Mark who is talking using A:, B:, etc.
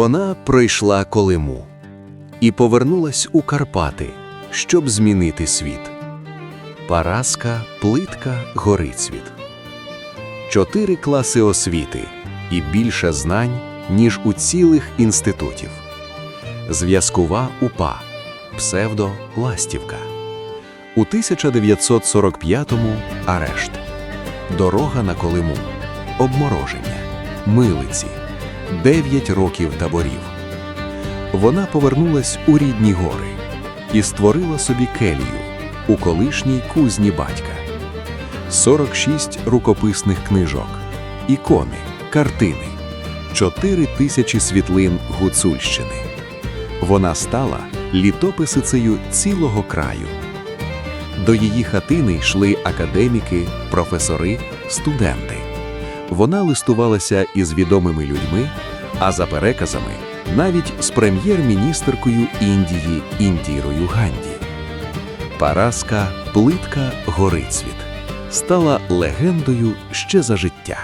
A: Вона пройшла Колиму і повернулась у Карпати, щоб змінити світ. Параска, плитка, горицвіт. Чотири класи освіти і більше знань, ніж у цілих інститутів. Зв'язкова УПА, псевдо Ластівка. У 1945-му арешт. Дорога на Колиму. Обмороження. Милиці. Дев'ять років таборів. Вона повернулась у рідні гори і створила собі келію у колишній кузні батька. 46 рукописних книжок, ікони, картини, 4 тисячі світлин Гуцульщини. Вона стала літописицею цілого краю. До її хатини йшли академіки, професори, студенти. Вона листувалася із відомими людьми, а за переказами навіть з прем'єр-міністеркою Індії Індірою Ганді. Параска, плитка, горицвіт стала легендою ще за життя.